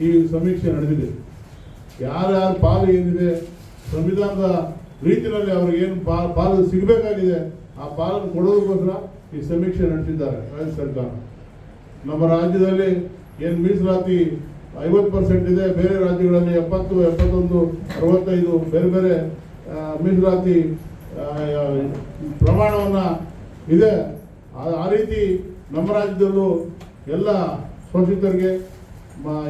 ಈ ಸಮೀಕ್ಷೆ ನಡೆದಿದೆ. ಯಾರ್ಯಾರ ಪಾಲು ಏನಿದೆ, ಸಂವಿಧಾನದ ರೀತಿಯಲ್ಲಿ ಅವ್ರಿಗೆ ಏನು ಪಾ- ಪಾಲು ಸಿಗಬೇಕಾಗಿದೆ, ಆ ಪಾಲನ್ನು ಕೊಡೋದಕ್ಕೋಸ್ಕರ ಈ ಸಮೀಕ್ಷೆ ನಡೆಸಿದ್ದಾರೆ ರಾಜ್ಯ ಸರ್ಕಾರ. ನಮ್ಮ ರಾಜ್ಯದಲ್ಲಿ ಏನು ಮೀಸಲಾತಿ ಐವತ್ತು ಪರ್ಸೆಂಟ್ ಇದೆ, ಬೇರೆ ರಾಜ್ಯಗಳಲ್ಲಿ ಎಪ್ಪತ್ತು, ಎಪ್ಪತ್ತೊಂದು, ಅರವತ್ತೈದು, ಬೇರೆ ಬೇರೆ ಮೀಸಲಾತಿ ಪ್ರಮಾಣವನ್ನು ಇದೆ. ಆ- ರೀತಿ ನಮ್ಮ ರಾಜ್ಯದಲ್ಲೂ ಎಲ್ಲ ಶೋಷಿತರಿಗೆ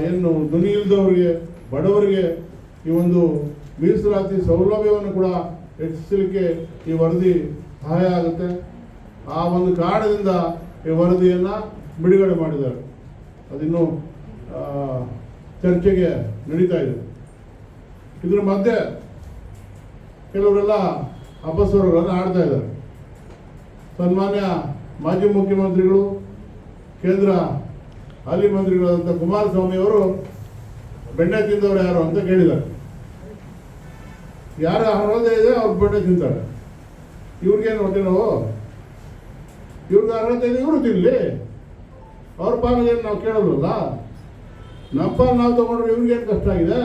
ಏನು ಧ್ವನಿ ಇಲ್ದವರಿಗೆ, ಬಡವರಿಗೆ ಈ ಒಂದು ಮೀಸಲಾತಿ ಸೌಲಭ್ಯವನ್ನು ಕೂಡ ಹೆಚ್ಚಿಸಲಿಕ್ಕೆ ಈ ವರದಿ ಸಹಾಯ ಆಗುತ್ತೆ. ಆ ಒಂದು ಕಾರಣದಿಂದ ಈ ವರದಿಯನ್ನು ಬಿಡುಗಡೆ ಮಾಡಿದ್ದಾರೆ. ಅದಿನ್ನು ಚರ್ಚೆಗೆ ನಡೀತಾ ಇದೆ. ಇದ್ರ ಮಧ್ಯೆ ಕೆಲವರೆಲ್ಲ ಅಪಸ್ವರಗಳನ್ನು ಆಡ್ತಾ ಇದ್ದಾರೆ. ಸನ್ಮಾನ್ಯ ಮಾಜಿ ಮುಖ್ಯಮಂತ್ರಿಗಳು, ಕೇಂದ್ರ ಹಾಲಿ ಮಂತ್ರಿಗಳಾದಂಥ ಕುಮಾರಸ್ವಾಮಿ ಅವರು ಬೆಣ್ಣೆ ತಿಂದವರು ಯಾರು ಅಂತ ಕೇಳಿದ್ದಾರೆ. ಯಾರ ಅರ್ಹತೆ ಇದೆ, ಅವ್ರು ಬೆಣ್ಣೆ ತಿಂತಾರೆ. ಇವ್ರಿಗೇನು ಹೊಟ್ಟೆ ನೋವು? ಇವ್ರಿಗೆ ಅರ್ಹತೆ ಇದೆ, ಇವರು ತಿನ್ನಲಿ ಅವ್ರ ಪಾಲಿಗೇನು ನಾವು ಕೇಳೋದಲ್ಲ ನಮ್ಮ ಪಾಲು ನಾವು ತಗೊಂಡ್ರೆ ಇವ್ರಿಗೇನು ಕಷ್ಟ ಆಗಿದೆ?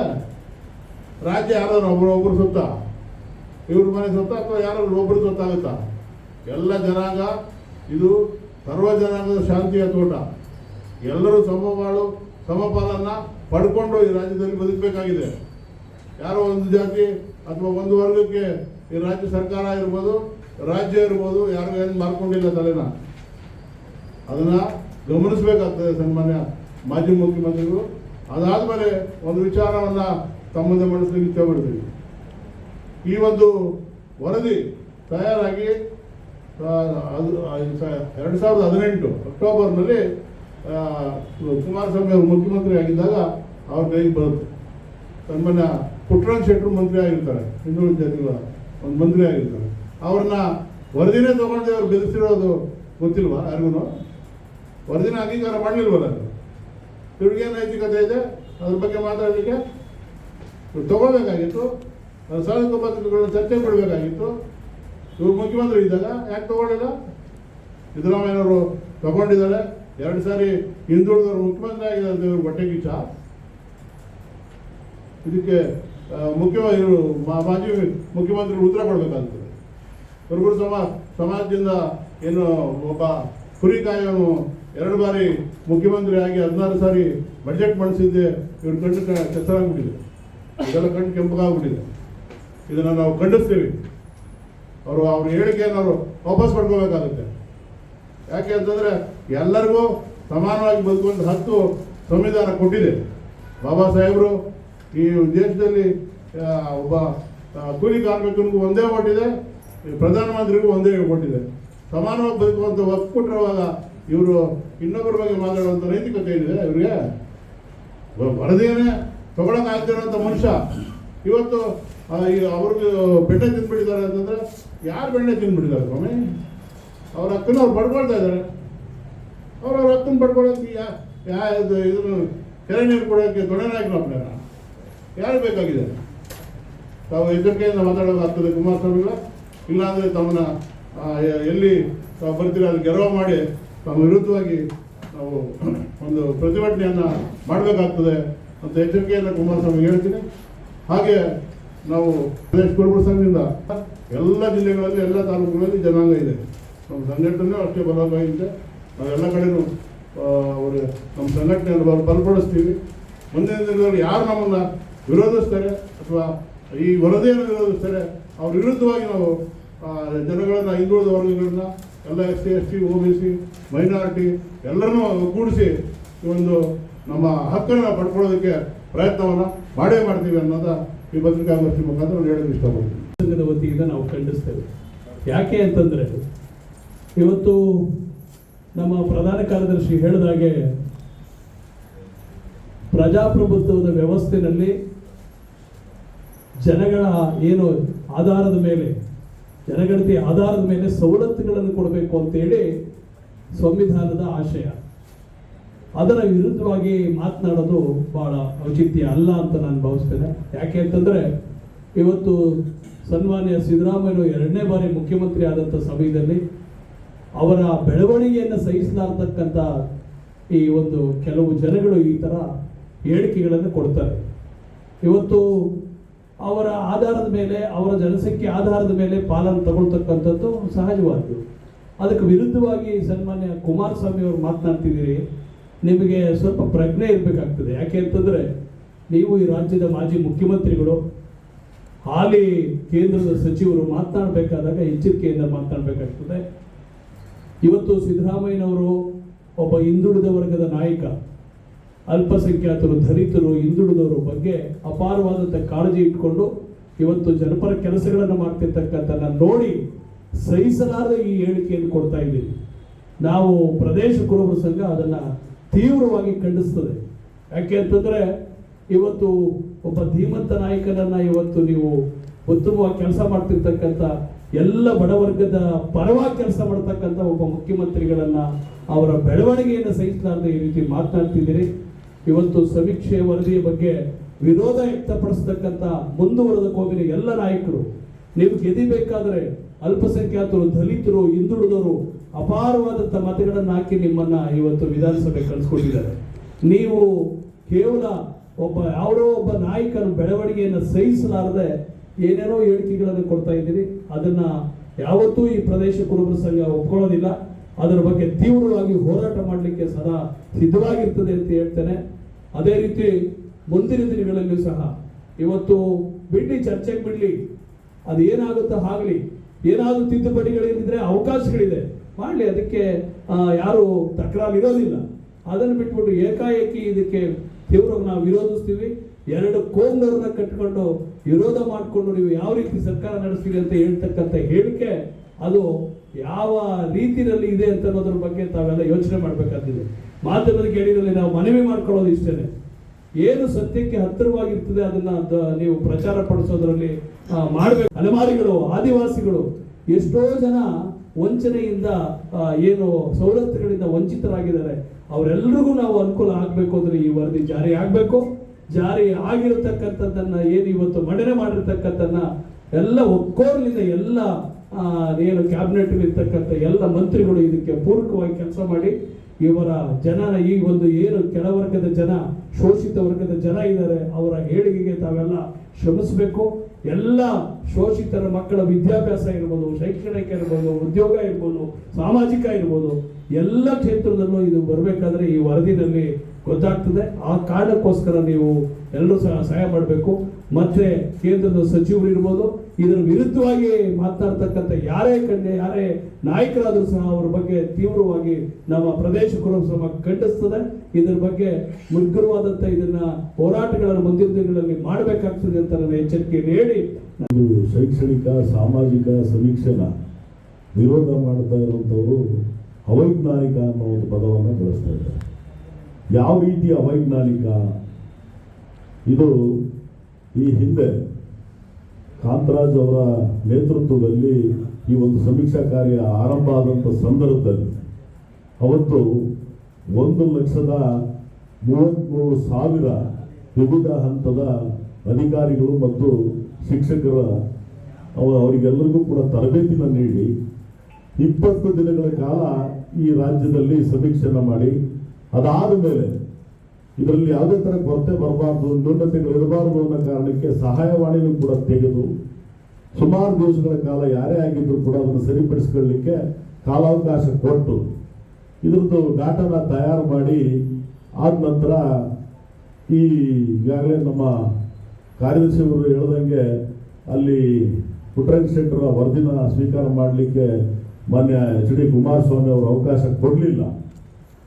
ರಾಜ್ಯ ಯಾರಾದ್ರು ಒಬ್ಬರು ಒಬ್ಬರು ಸುತ್ತ? ಇವ್ರ ಮನೆ ಸುತ್ತ ಅಥವಾ ಯಾರಾದ್ರು ಒಬ್ರು ಸುತ್ತಾಗುತ್ತಾ? ಎಲ್ಲ ಜನಾಂಗ, ಇದು ಸರ್ವ ಜನಾಂಗದ ಶಾಂತಿಯ ತೋಟ. ಎಲ್ಲರೂ ಸಮಪಾಲು ಸಮಪಾಲನ್ನ ಪಡ್ಕೊಂಡು ಈ ರಾಜ್ಯದಲ್ಲಿ ಬದುಕಬೇಕಾಗಿದೆ. ಯಾರೋ ಒಂದು ಜಾತಿ ಅಥವಾ ಒಂದು ವರ್ಗಕ್ಕೆ ಈ ರಾಜ್ಯ ಸರ್ಕಾರ ಇರ್ಬೋದು, ರಾಜ್ಯ ಇರ್ಬೋದು ಯಾರು ಏನು ಮಾಡ್ಕೊಂಡಿಲ್ಲ ತಲೆನ. ಅದನ್ನ ಗಮನಿಸಬೇಕಾಗ್ತದೆ ಸನ್ಮಾನ್ಯ ಮಾಜಿ ಮುಖ್ಯಮಂತ್ರಿಗಳು. ಅದಾದಮೇಲೆ ಒಂದು ವಿಚಾರವನ್ನ ಸಂಬಂಧ ಮಾಡಿಸ್ಲಿಕ್ಕೆ ಇಚ್ಛೆ ಈ ಒಂದು ವರದಿ ತಯಾರಾಗಿ ಅದು ಎರಡು ಸಾವಿರದ ಹದಿನೆಂಟು ಅಕ್ಟೋಬರ್ನಲ್ಲಿ ಕುಮಾರಸ್ವಾಮಿ ಅವರು ಮುಖ್ಯಮಂತ್ರಿ ಆಗಿದ್ದಾಗ ಅವ್ರ ಕೈಗೆ ಬರುತ್ತೆ. ಸನ್ಮಾನ್ಯ ಪುಟ್ಟರಾಜ್ ಶೆಟ್ಟರು ಮಂತ್ರಿ ಆಗಿರ್ತಾರೆ, ಹಿಂದುಳಿದ ಜಾತಿಗಳ ಒಂದು ಮಂತ್ರಿ ಆಗಿರ್ತಾರೆ. ಅವ್ರನ್ನ ವರದಿನೇ ತಗೊಂಡು ಅವ್ರು ಬೆದರಿಸಿರೋದು ಗೊತ್ತಿಲ್ವಾ ಯಾರಿಗೂ ವರದಿನ ಅಂಗೀಕಾರ ಮಾಡಲಿಲ್ವಲ್ಲ ಇವ್ರಿಗೆ ನೈತಿಕತೆ ಇದೆ, ಅದ್ರ ಬಗ್ಗೆ ಮಾತಾಡಲಿಕ್ಕೆ? ತಗೋಬೇಕಾಗಿತ್ತು ಅದು ಸಾಧಕ ಚರ್ಚೆ ಮಾಡಬೇಕಾಗಿತ್ತು ಇವ್ರು ಮುಖ್ಯಮಂತ್ರಿ ಇದ್ದಾಗ ಯಾಕೆ ತಗೊಳ್ಳಿಲ್ಲ? ಸಿದ್ದರಾಮಯ್ಯನವರು ತಗೊಂಡಿದ್ದಾರೆ. ಎರಡು ಸಾರಿ ಹಿಂದುಳಿದವರು ಮುಖ್ಯಮಂತ್ರಿ ಆಗಿದ್ದಾರೆ ಹೊಟ್ಟೆ ಕಿಚ್ಚ. ಇದಕ್ಕೆ ಮುಖ್ಯವಾಗಿ ಮಾಜಿ ಮುಖ್ಯಮಂತ್ರಿ ಉತ್ತರ ಕೊಡಬೇಕಾಗ್ತದೆ. ಕುರುಬರು ಸಮ, ಸಮಾಜದಿಂದ ಏನು ಒಬ್ಬ ಕುರಿ ಕಾಯೋನು ಎರಡು ಬಾರಿ ಮುಖ್ಯಮಂತ್ರಿ ಆಗಿ ಹದಿನಾರು ಸಾರಿ ಬಜೆಟ್ ಮಂಡಿಸಿದ್ದೆ ಇವ್ರ ಕಣ್ಣು ಕೆಸರಾಗ್ಬಿಟ್ಟಿದೆ ಇದೆಲ್ಲ ಕಣ್ಣು ಕೆಂಪಗಾಗ್ಬಿಟ್ಟಿದೆ. ಇದನ್ನು ನಾವು ಖಂಡಿಸ್ತೀವಿ. ಅವರು ಅವ್ರ ಹೇಳಿಕೆಯನ್ನು ಅವರು ವಾಪಸ್ ಪಡ್ಕೋಬೇಕಾಗುತ್ತೆ. ಯಾಕೆ ಅಂತಂದ್ರೆ ಎಲ್ಲರಿಗೂ ಸಮಾನವಾಗಿ ಬದುಕುವಂತ ಹತ್ತು ಸಂವಿಧಾನ ಕೊಟ್ಟಿದೆ. ಬಾಬಾ ಸಾಹೇಬರು ಈ ದೇಶದಲ್ಲಿ ಒಬ್ಬ ಕೂಲಿ ಕಾರ್ಮಿಕನಿಗೂ ಒಂದೇ ಈ ಪ್ರಧಾನಮಂತ್ರಿಗೂ ಒಂದೇ ಕೊಟ್ಟಿದೆ ಸಮಾನವಾಗಿ ಬದುಕುವಂತ ಹಕ್ಕು ಕೊಟ್ಟಿರುವಾಗ ಇವರು ಇನ್ನೊಬ್ಬರ ಬಗ್ಗೆ ಮಾತಾಡುವಂತ ನೈತಿಕತೆ ಏನಿದೆ ಇವರಿಗೆ. ವರದಿಯೇ ತಗೊಳಕ್ ಆಗ್ತಿರೋಂಥ ಮನುಷ್ಯ. ಇವತ್ತು ಅವ್ರಿಗೆ ಬೆಣ್ಣೆ ತಿಂದ್ಬಿಟ್ಟಿದ್ದಾರೆ ಅಂತಂದ್ರೆ ಯಾರು ಬೆಣ್ಣೆ ತಿಂದ್ಬಿಟ್ಟಿದ್ದಾರೆ ಸ್ವಾಮಿ? ಅವ್ರ ಅಕ್ಕನ ಅವ್ರು ಬಡ್ಕೊಳ್ತಾ ಇದ್ದಾರೆ. ಅವ್ರ ಅವ್ರ ಅಕ್ಕನ ಬಡ್ಕೊಳ್ಳೋಕೆ ಯಾ ಯಾ, ಇದು, ಇದನ್ನು ಕೆರೆ ನೀರು ಕೊಡೋಕ್ಕೆ ದೊಡ್ಡನಾಗಿಲ್ಲ ಅಪ್ಪ ಯಾರು ಬೇಕಾಗಿದೆ? ತಾವು ಎಚ್ಚರಿಕೆಯಿಂದ ಮಾತಾಡೋಕ್ಕಾಗ್ತದೆ ಕುಮಾರಸ್ವಾಮಿಗಳ. ಇಲ್ಲಾಂದರೆ ತಮ್ಮನ್ನ ಎಲ್ಲಿ ತಾವು ಬರ್ತೀರ ಅಲ್ಲಿ ಗೆರವ ಮಾಡಿ ತಮ್ಮ ವಿರುದ್ಧವಾಗಿ ನಾವು ಒಂದು ಪ್ರತಿಭಟನೆಯನ್ನು ಮಾಡಬೇಕಾಗ್ತದೆ ಅಂತ ಎಚ್ಚರಿಕೆಯನ್ನು ಕುಮಾರಸ್ವಾಮಿ ಹೇಳ್ತೀನಿ. ಹಾಗೆ ನಾವು ಪ್ರದೇಶ ಕುರುಬ ಸಂಘದಿಂದ ಎಲ್ಲ ಜಿಲ್ಲೆಗಳಲ್ಲಿ, ಎಲ್ಲ ತಾಲೂಕುಗಳಲ್ಲಿ ಜನಾಂಗ ಇದೆ. ನಮ್ಮ ಸಂಘಟನೆ ಅಷ್ಟೇ ಬಲವಾಗಿದೆ ನಾವು ಎಲ್ಲ ಕಡೆನೂ ಅವರು ನಮ್ಮ ಸಂಘಟನೆಯನ್ನು ಬಲ ಬಲಪಡಿಸ್ತೀವಿ. ಮುಂದಿನ ದಿನದಲ್ಲಿ ಯಾರು ನಮ್ಮನ್ನು ವಿರೋಧಿಸ್ತಾರೆ ಅಥವಾ ಈ ವರದಿಯನ್ನು ವಿರೋಧಿಸ್ತಾರೆ, ಅವ್ರ ವಿರುದ್ಧವಾಗಿ ನಾವು ಜನಗಳನ್ನು, ಹಿಂದುಳಿದ ವರ್ಗಗಳನ್ನ, ಎಲ್ಲ S C, S T O B C, minority ಎಲ್ಲರನ್ನೂ ಕೂಡಿಸಿ ಈ ಒಂದು ನಮ್ಮ ಹಕ್ಕನ್ನು ಪಡ್ಕೊಳ್ಳೋದಕ್ಕೆ ಪ್ರಯತ್ನವನ್ನು ಮಾಡೇ ಮಾಡ್ತೀವಿ ಅನ್ನೋದ ಈ ಪತ್ರಿಕಾಗೋಷ್ಠಿ ಮುಖಾಂತರ ಹೇಳೋದು ಇಷ್ಟಪಡ್ತೀವಿ ಸಂಘದ ವತಿಯಿಂದ ನಾವು ಖಂಡಿಸ್ತೇವೆ. ಯಾಕೆ ಅಂತಂದ್ರೆ ಇವತ್ತು ನಮ್ಮ ಪ್ರಧಾನ ಕಾರ್ಯದರ್ಶಿ ಹೇಳಿದಾಗೆ ಪ್ರಜಾಪ್ರಭುತ್ವದ ವ್ಯವಸ್ಥೆಯಲ್ಲಿ ಜನಗಳ ಏನು ಆಧಾರದ ಮೇಲೆ, ಜನಗಣತಿ ಆಧಾರದ ಮೇಲೆ ಸವಲತ್ತುಗಳನ್ನು ಕೊಡಬೇಕು ಅಂತೇಳಿ ಸಂವಿಧಾನದ ಆಶಯ. ಅದರ ವಿರುದ್ಧವಾಗಿ ಮಾತನಾಡೋದು ಬಹಳ ಔಚಿತ್ಯ ಅಲ್ಲ ಅಂತ ನಾನು ಭಾವಿಸ್ತೇನೆ. ಯಾಕೆ ಅಂತಂದ್ರೆ ಇವತ್ತು ಸನ್ಮಾನ್ಯ ಸಿದ್ದರಾಮಯ್ಯ ಎರಡನೇ ಬಾರಿ ಮುಖ್ಯಮಂತ್ರಿ ಆದಂಥ ಸಮಯದಲ್ಲಿ ಅವರ ಬೆಳವಣಿಗೆಯನ್ನು ಸಹಿಸಲಾರ್ತಕ್ಕಂಥ ಈ ಒಂದು ಕೆಲವು ಜನಗಳು ಈ ತರ ಹೇಳಿಕೆಗಳನ್ನು ಕೊಡ್ತಾರೆ. ಇವತ್ತು ಅವರ ಆಧಾರದ ಮೇಲೆ, ಅವರ ಜನಸಂಖ್ಯೆ ಆಧಾರದ ಮೇಲೆ ಪಾಲನ್ನು ತಗೊಳ್ತಕ್ಕಂಥದ್ದು ಸಹಜವಾದ್ದು. ಅದಕ್ಕೆ ವಿರುದ್ಧವಾಗಿ ಸನ್ಮಾನ್ಯ ಕುಮಾರಸ್ವಾಮಿ ಅವರು ಮಾತನಾಡ್ತಿದ್ದೀರಿ. ನಿಮಗೆ ಸ್ವಲ್ಪ ಪ್ರಜ್ಞೆ ಇರಬೇಕಾಗ್ತದೆ. ಯಾಕೆ ಅಂತಂದ್ರೆ ನೀವು ಈ ರಾಜ್ಯದ ಮಾಜಿ ಮುಖ್ಯಮಂತ್ರಿಗಳು, ಹಾಲಿ ಕೇಂದ್ರದ ಸಚಿವರು ಮಾತನಾಡಬೇಕಾದಾಗ ಎಚ್ಚರಿಕೆಯಿಂದ ಮಾತನಾಡಬೇಕಾಗ್ತದೆ. ಇವತ್ತು ಸಿದ್ದರಾಮಯ್ಯನವರು ಒಬ್ಬ ಹಿಂದುಳಿದ ವರ್ಗದ ನಾಯಕ, ಅಲ್ಪಸಂಖ್ಯಾತರು, ದಲಿತರು, ಹಿಂದುಳಿದವರ ಬಗ್ಗೆ ಅಪಾರವಾದಂಥ ಕಾಳಜಿ ಇಟ್ಕೊಂಡು ಇವತ್ತು ಜನಪರ ಕೆಲಸಗಳನ್ನು ಮಾಡ್ತಿರ್ತಕ್ಕಂಥ ನೋಡಿ ಸಹಿಸಲಾರದ ಈ ಹೇಳಿಕೆಯನ್ನು ಕೊಡ್ತಾ ಇದ್ದೀವಿ. ನಾವು ಪ್ರದೇಶ ಕುರುಬರ ಸಂಘ ಅದನ್ನ ತೀವ್ರವಾಗಿ ಖಂಡಿಸ್ತದೆ. ಯಾಕೆ ಅಂತಂದ್ರೆ ಇವತ್ತು ಒಬ್ಬ ಧೀಮಂತ ನಾಯಕನನ್ನ ಇವತ್ತು ನೀವು ಉತ್ತಮವಾಗಿ ಕೆಲಸ ಮಾಡ್ತಿರ್ತಕ್ಕಂಥ ಎಲ್ಲ ಬಡವರ್ಗದ ಪರವಾಗಿ ಕೆಲಸ ಮಾಡ್ತಕ್ಕಂಥ ಒಬ್ಬ ಮುಖ್ಯಮಂತ್ರಿಗಳನ್ನ ಅವರ ಬೆಳವಣಿಗೆಯನ್ನು ಸಹಿಸಲಾರದೆ ಈ ರೀತಿ ಮಾತನಾಡ್ತಿದ್ದೀರಿ. ಇವತ್ತು ಸಮೀಕ್ಷೆ ವರದಿಯ ಬಗ್ಗೆ ವಿರೋಧ ವ್ಯಕ್ತಪಡಿಸತಕ್ಕಂಥ ಮುಂದುವರೆದ ಕೋವಿನ ಎಲ್ಲ ನಾಯಕರು, ನೀವು ಗೆದಿಬೇಕಾದ್ರೆ ಅಲ್ಪಸಂಖ್ಯಾತರು, ದಲಿತರು, ಹಿಂದುಳಿದವರು ಅಪಾರವಾದಂಥ ಮತಗಳನ್ನು ಹಾಕಿ ನಿಮ್ಮನ್ನ ಇವತ್ತು ವಿಧಾನಸಭೆ ಕಳಿಸ್ಕೊಟ್ಟಿದ್ದಾರೆ. ನೀವು ಕೇವಲ ಒಬ್ಬ ಯಾರೋ ಒಬ್ಬ ನಾಯಕನ ಬೆಳವಣಿಗೆಯನ್ನು ಸಹಿಸಲಾರದೆ ಏನೇನೋ ಹೇಳಿಕೆಗಳನ್ನು ಕೊಡ್ತಾ ಇದ್ದೀರಿ. ಅದನ್ನ ಯಾವತ್ತೂ ಈ ಪ್ರದೇಶ ಕುರುಬರ ಸಂಘ ಒಪ್ಕೊಳ್ಳೋದಿಲ್ಲ. ಅದರ ಬಗ್ಗೆ ತೀವ್ರವಾಗಿ ಹೋರಾಟ ಮಾಡಲಿಕ್ಕೆ ಸದಾ ಸಿದ್ಧವಾಗಿರ್ತದೆ ಅಂತ ಹೇಳ್ತೇನೆ. ಅದೇ ರೀತಿ ಮುಂದಿನ ದಿನಗಳಲ್ಲೂ ಸಹ ಇವತ್ತು ಬಿಡ್ಲಿ ಚರ್ಚೆಗೆ ಬಿಡ್ಲಿ. ಅದು ಏನಾಗುತ್ತೋ ಆಗಲಿ. ಏನಾದರೂ ತಿದ್ದುಪಡಿಗಳಿದ್ರೆ ಅವಕಾಶಗಳಿದೆ. ಮಾಡಲಿ, ಅದಕ್ಕೆ ಯಾರು ತಕರಾರು ಇರೋದಿಲ್ಲ ಅದನ್ನು ಬಿಟ್ಬಿಟ್ಟು ಏಕಾಏಕಿ ಇದಕ್ಕೆ ತೀವ್ರ ನಾವು ವಿರೋಧಿಸ್ತೀವಿ. ಎರಡು ಕೋಂಗರನ್ನ ಕಟ್ಕೊಂಡು ವಿರೋಧ ಮಾಡಿಕೊಂಡು ನೀವು ಯಾವ ರೀತಿ ಸರ್ಕಾರ ನಡೆಸ್ತೀರಿ ಅಂತ ಹೇಳ್ತಕ್ಕಂಥ ಹೇಳಿಕೆ ಅದು ಯಾವ ರೀತಿಯಲ್ಲಿ ಇದೆ ಅಂತ ಅನ್ನೋದ್ರ ಬಗ್ಗೆ ತಾವೆಲ್ಲ ಯೋಚನೆ ಮಾಡಬೇಕಾಗ್ತದೆ. ಮಾಧ್ಯಮದ ಕೇಳಿದಲ್ಲಿ ನಾವು ಮನವಿ ಮಾಡ್ಕೊಳ್ಳೋದು ಇಷ್ಟೇನೆ. ಏನು ಸತ್ಯಕ್ಕೆ ಹತ್ತಿರವಾಗಿರ್ತದೆ ಅದನ್ನ ನೀವು ಪ್ರಚಾರ ಪಡಿಸೋದ್ರಲ್ಲಿ ಮಾಡಬೇಕು. ಅಲೆಮಾರಿಗಳು, ಆದಿವಾಸಿಗಳು ಎಷ್ಟೋ ಜನ ವಂಚನೆಯಿಂದ ಏನು ಸವಲತ್ತುಗಳಿಂದ ವಂಚಿತರಾಗಿದ್ದಾರೆ. ಅವರೆಲ್ಲರಿಗೂ ನಾವು ಅನುಕೂಲ ಆಗಬೇಕು ಅಂದ್ರೆ ಈ ವರದಿ ಜಾರಿ ಆಗಬೇಕು. ಜಾರಿ ಆಗಿರತಕ್ಕಂಥದ್ದನ್ನ ಏನು ಇವತ್ತು ಮಂಡನೆ ಮಾಡಿರ್ತಕ್ಕಂಥದ್ದನ್ನ ಎಲ್ಲ ಒಕ್ಕೋರ್ಲಿಂದ ಎಲ್ಲ ಏನು ಕ್ಯಾಬಿನೆಟ್ ಇರ್ತಕ್ಕಂಥ ಎಲ್ಲ ಮಂತ್ರಿಗಳು ಇದಕ್ಕೆ ಪೂರಕವಾಗಿ ಕೆಲಸ ಮಾಡಿ ಇವರ ಜನ ಈ ಒಂದು ಏನು ಕೆಳವರ್ಗದ ಜನ, ಶೋಷಿತ ವರ್ಗದ ಜನ ಇದ್ದಾರೆ, ಅವರ ಏಳಿಗೆಗೆ ತಾವೆಲ್ಲ ಶ್ರಮಿಸಬೇಕು. ಎಲ್ಲ ಶೋಷಿತರ ಮಕ್ಕಳ ವಿದ್ಯಾಭ್ಯಾಸ ಇರ್ಬೋದು, ಶೈಕ್ಷಣಿಕ ಇರ್ಬೋದು, ಉದ್ಯೋಗ ಇರ್ಬೋದು, ಸಾಮಾಜಿಕ ಇರ್ಬೋದು, ಎಲ್ಲ ಕ್ಷೇತ್ರದಲ್ಲೂ ಇದು ಬರಬೇಕಾದ್ರೆ ಈ ವರದಿನಲ್ಲಿ ಗೊತ್ತಾಗ್ತದೆ. ಆ ಕಾರಣಕ್ಕೋಸ್ಕರ ನೀವು ಎಲ್ಲರೂ ಸಹ ಸಹಾಯ ಮಾಡಬೇಕು. ಮತ್ತೆ ಕೇಂದ್ರದ ಸಚಿವರು ಇರ್ಬೋದು, ಇದರ ವಿರುದ್ಧವಾಗಿ ಮಾತನಾಡ್ತಕ್ಕಂಥ ಯಾರೇ ಕಂಡೆ ಯಾರೇ ನಾಯಕರಾದರೂ ಸಹ ಅವರ ಬಗ್ಗೆ ತೀವ್ರವಾಗಿ ನಮ್ಮ ಪ್ರದೇಶ ಕುರುಬ ಸಮಾಜ ಖಂಡಿಸ್ತದೆ. ಇದರ ಬಗ್ಗೆ ಮುಗ್ಗರವಾದಂಥ ಇದನ್ನ ಹೋರಾಟಗಳನ್ನು ಮುಂದಿನ ದಿನಗಳಲ್ಲಿ ಮಾಡಬೇಕಾಗ್ತದೆ ಅಂತ ನನ್ನ ಎಚ್ಚರಿಕೆ ಹೇಳಿ. ಒಂದು ಶೈಕ್ಷಣಿಕ, ಸಾಮಾಜಿಕ ಸಮೀಕ್ಷೆನ ವಿರೋಧ ಮಾಡ್ತಾ ಇರುವಂಥವರು ಅವೈಜ್ಞಾನಿಕ ಅನ್ನೋ ಒಂದು ಪದವನ್ನು ಬಳಸ್ತಾ ಇದ್ದಾರೆ. ಯಾವ ರೀತಿ ಅವೈಜ್ಞಾನಿಕ ಇದು ಈ ಹಿಂದೆ ಕಾಂತರಾಜ್ ಅವರ ನೇತೃತ್ವದಲ್ಲಿ ಈ ಒಂದು ಸಮೀಕ್ಷಾ ಕಾರ್ಯ ಆರಂಭ ಆದಂಥ ಸಂದರ್ಭದಲ್ಲಿ ಅವತ್ತು ಒಂದು ಲಕ್ಷದ ಮೂವತ್ತ್ಮೂರು ಸಾವಿರ ವಿವಿಧ ಹಂತದ ಅಧಿಕಾರಿಗಳು ಮತ್ತು ಶಿಕ್ಷಕರ ಅವ- ಅವರಿಗೆಲ್ಲರಿಗೂ ಕೂಡ ತರಬೇತಿನ ನೀಡಿ ಇಪ್ಪತ್ತು ದಿನಗಳ ಕಾಲ ಈ ರಾಜ್ಯದಲ್ಲಿ ಸಮೀಕ್ಷೆನ ಮಾಡಿ ಅದಾದ ಮೇಲೆ ಇದರಲ್ಲಿ ಯಾವುದೇ ಥರ ಕೊರತೆ ಬರಬಾರ್ದು, ನ್ಯೂನತೆಗಳು ಇರಬಾರ್ದು ಅನ್ನೋ ಕಾರಣಕ್ಕೆ ಸಹಾಯವಾಣಿನೂ ಕೂಡ ತೆಗೆದು ಸುಮಾರು ದಿವಸಗಳ ಕಾಲ ಯಾರೇ ಆಗಿದ್ರು ಕೂಡ ಅದನ್ನು ಸರಿಪಡಿಸ್ಕೊಳ್ಳಿಕ್ಕೆ ಕಾಲಾವಕಾಶ ಕೊಟ್ಟು ಇದ್ರದ್ದು ಡಾಟಾನ ತಯಾರು ಮಾಡಿ ಆದ ನಂತರ ಈ ಈಗಾಗಲೇ ನಮ್ಮ ಕಾರ್ಯದರ್ಶಿ ಅವರು ಹೇಳ್ದಂಗೆ ಅಲ್ಲಿ ಪುಟ್ರಂಗ್ ಶೆಟ್ಟರ ವರದಿನ ಸ್ವೀಕಾರ ಮಾಡಲಿಕ್ಕೆ ಮಾನ್ಯ ಎಚ್ ಡಿ ಕುಮಾರಸ್ವಾಮಿ ಅವರು ಅವಕಾಶ ಕೊಡಲಿಲ್ಲ.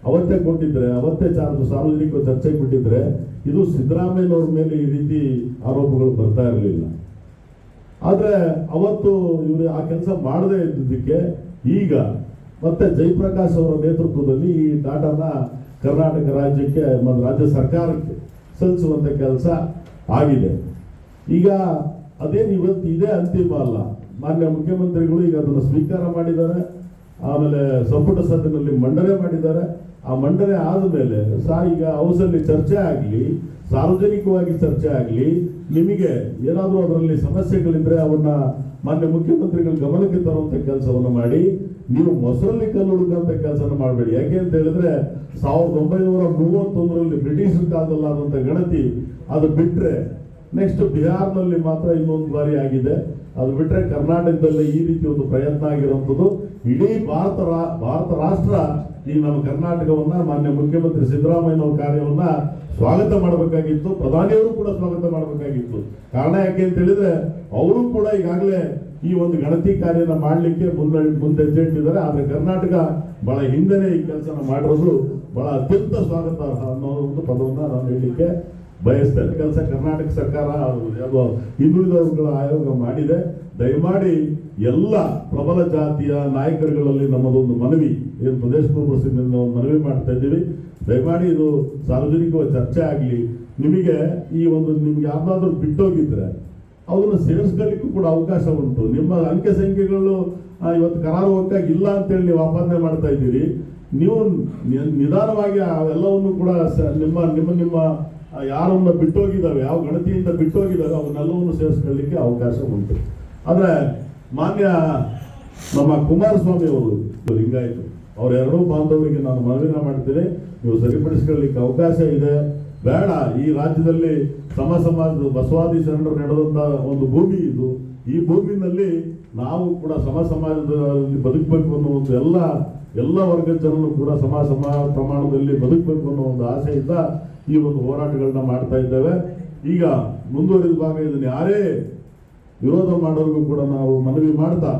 ಅವತ್ತೇ ಕೊಟ್ಟಿದ್ರೆ, ಅವತ್ತೇ ಚಾರ್ಜ್ ಸಾರ್ವಜನಿಕ ಚರ್ಚೆಗೆ ಬಿಟ್ಟಿದ್ರೆ, ಇದು ಸಿದ್ದರಾಮಯ್ಯನವ್ರ ಮೇಲೆ ಈ ರೀತಿ ಆರೋಪಗಳು ಬರ್ತಾ ಇರಲಿಲ್ಲ. ಆದರೆ ಅವತ್ತು ಇವರು ಆ ಕೆಲಸ ಮಾಡದೇ ಇದ್ದಿದ್ದಕ್ಕೆ ಈಗ ಮತ್ತೆ ಜಯಪ್ರಕಾಶ್ ಅವರ ನೇತೃತ್ವದಲ್ಲಿ ಈ ಡಾಟಾನ ಕರ್ನಾಟಕ ರಾಜ್ಯಕ್ಕೆ ಮತ್ತು ರಾಜ್ಯ ಸರ್ಕಾರಕ್ಕೆ ಸಲ್ಲಿಸುವಂಥ ಕೆಲಸ ಆಗಿದೆ. ಈಗ ಅದೇನು ಇವತ್ತು ಇದೇ ಅಂತಿಮ ಅಲ್ಲ. ಮಾನ್ಯ ಮುಖ್ಯಮಂತ್ರಿಗಳು ಈಗ ಅದನ್ನು ಸ್ವೀಕಾರ ಮಾಡಿದ್ದಾರೆ. ಆಮೇಲೆ ಸಂಪುಟ ಸಭೆಯಲ್ಲಿ ಮಂಡನೆ ಮಾಡಿದ್ದಾರೆ. ಆ ಮಂಡನೆ ಆದಮೇಲೆ ಸಹ ಈಗ ಹೌಸಲ್ಲಿ ಚರ್ಚೆ ಆಗಲಿ, ಸಾರ್ವಜನಿಕವಾಗಿ ಚರ್ಚೆ ಆಗಲಿ, ನಿಮಗೆ ಏನಾದರೂ ಅದರಲ್ಲಿ ಸಮಸ್ಯೆಗಳಿದ್ರೆ ಅವನ್ನ ಮಾನ್ಯ ಮುಖ್ಯಮಂತ್ರಿಗಳ ಗಮನಕ್ಕೆ ತರುವಂತ ಕೆಲಸವನ್ನು ಮಾಡಿ, ನೀವು ಮೊಸರಲ್ಲಿ ಕಲ್ಲು ಹುಡುಕಂತ ಕೆಲಸನ ಮಾಡಬೇಡಿ. ಯಾಕೆ ಅಂತ ಹೇಳಿದ್ರೆ ಸಾವಿರದ ಒಂಬೈನೂರ ಮೂವತ್ತೊಂದರಲ್ಲಿ ಬ್ರಿಟಿಷ್ ಕಾಲದಲ್ಲಾದಂಥ ಗಣತಿ ಅದು ಬಿಟ್ರೆ ನೆಕ್ಸ್ಟ್ ಬಿಹಾರ್ನಲ್ಲಿ ಮಾತ್ರ ಇನ್ನೊಂದು ಬಾರಿ ಆಗಿದೆ. ಅದು ಬಿಟ್ರೆ ಕರ್ನಾಟಕದಲ್ಲಿ ಈ ರೀತಿ ಒಂದು ಪ್ರಯತ್ನ ಆಗಿರುವಂಥದ್ದು. ಇಡೀ ಭಾರತ ಭಾರತ ರಾಷ್ಟ್ರ ಈ ನಮ್ಮ ಕರ್ನಾಟಕವನ್ನ ಮಾನ್ಯ ಮುಖ್ಯಮಂತ್ರಿ ಸಿದ್ದರಾಮಯ್ಯನವರ ಕಾರ್ಯವನ್ನ ಸ್ವಾಗತ ಮಾಡಬೇಕಾಗಿತ್ತು. ಪ್ರಧಾನಿಯವರು ಕೂಡ ಸ್ವಾಗತ ಮಾಡಬೇಕಾಗಿತ್ತು. ಕಾರಣ ಯಾಕೆ ಅಂತ ಹೇಳಿದ್ರೆ, ಅವರು ಕೂಡ ಈಗಾಗಲೇ ಈ ಒಂದು ಗಣತಿ ಕಾರ್ಯನ ಮಾಡಲಿಕ್ಕೆ ಮುಂದೆ ಮುಂದೆ ಹೆಜ್ಜೆ ಇಟ್ಟಿದ್ದಾರೆ ಆದ್ರೆ ಕರ್ನಾಟಕ ಬಹಳ ಹಿಂದೆನೆ ಈ ಕೆಲಸನ ಮಾಡಿರೋದು ಬಹಳ ಅತ್ಯಂತ ಸ್ವಾಗತ ಅನ್ನೋ ಒಂದು ಪದವನ್ನ ನಾನು ಹೇಳಲಿಕ್ಕೆ ಬಯಸ್ತೇನೆ. ಕೆಲಸ ಕರ್ನಾಟಕ ಸರ್ಕಾರ ಹಿಂದುಳಿದವರುಗಳ ಆಯೋಗ ಮಾಡಿದೆ. ದಯಮಾಡಿ ಎಲ್ಲ ಪ್ರಬಲ ಜಾತಿಯ ನಾಯಕರುಗಳಲ್ಲಿ ನಮ್ಮದೊಂದು ಮನವಿ. ಏನು ಪ್ರದೇಶ ಕಾಂಗ್ರೆಸ್ ಒಂದು ಮನವಿ ಮಾಡ್ತಾ ಇದ್ದೀವಿ. ದಯಮಾಡಿ ಇದು ಸಾರ್ವಜನಿಕ ಚರ್ಚೆ ಆಗಲಿ. ನಿಮಗೆ ಈ ಒಂದು ನಿಮ್ಗೆ ಯಾರಾದರೂ ಬಿಟ್ಟೋಗಿದ್ರೆ ಅದನ್ನು ಸೇರಿಸ್ಕೊಳ್ಳಿಕ್ಕೂ ಕೂಡ ಅವಕಾಶ ಉಂಟು. ನಿಮ್ಮ ಅಂಕೆ ಸಂಖ್ಯೆಗಳು ಇವತ್ತು ಕರಾರುವಕ್ಕಾಗಿ ಇಲ್ಲ ಅಂತೇಳಿ ನೀವು ಆಪಾದನೆ ಮಾಡ್ತಾ ಇದ್ದೀರಿ. ನೀವು ನಿಧಾನವಾಗಿ ಅವೆಲ್ಲವನ್ನು ಕೂಡ ನಿಮ್ಮ ನಿಮ್ಮ ನಿಮ್ಮ ಯಾರನ್ನ ಬಿಟ್ಟೋಗಿದ್ದಾವೆ, ಯಾವ ಗಣತಿಯಿಂದ ಬಿಟ್ಟೋಗಿದ್ದಾವೆ, ಅವನ್ನೆಲ್ಲವನ್ನು ಸೇರಿಸ್ಕೊಳ್ಳಿಕ್ಕೆ ಅವಕಾಶ ಉಂಟು. ಆದ್ರೆ ಮಾನ್ಯ ನಮ್ಮ ಕುಮಾರಸ್ವಾಮಿ ಅವರು ಲಿಂಗಾಯಿತು ಅವ್ರ ಎರಡೂ ಬಾಂಧವರಿಗೆ ನಾನು ಮನವಿನ ಮಾಡ್ತೀನಿ. ನೀವು ಸರಿಪಡಿಸ್ಕೊಳ್ಳಿಕ್ಕೆ ಅವಕಾಶ ಇದೆ. ಬೇಡ, ಈ ರಾಜ್ಯದಲ್ಲಿ ಸಮ ಸಮಾಜದ ಬಸವಾದಿ ಶರಣರು ನಡೆದಂತ ಒಂದು ಭೂಮಿ ಇದು. ಈ ಭೂಮಿನಲ್ಲಿ ನಾವು ಕೂಡ ಸಮ ಸಮಾಜದಲ್ಲಿ ಬದುಕಬೇಕು ಅನ್ನೋ ಒಂದು ಎಲ್ಲ ಎಲ್ಲ ವರ್ಗದ ಜನರು ಕೂಡ ಸಮ ಸಮ ಪ್ರಮಾಣದಲ್ಲಿ ಬದುಕಬೇಕು ಅನ್ನೋ ಒಂದು ಆಸೆಯಿಂದ ಈ ಒಂದು ಹೋರಾಟಗಳನ್ನ ಮಾಡ್ತಾ ಇದ್ದೇವೆ. ಈಗ ಮುಂದುವರಿದ ಭಾಗ ಇದನ್ನು ಯಾರೇ ವಿರೋಧ ಮಾಡೋರಿಗೂ ಕೂಡ ನಾವು ಮನವಿ ಮಾಡ್ತಾ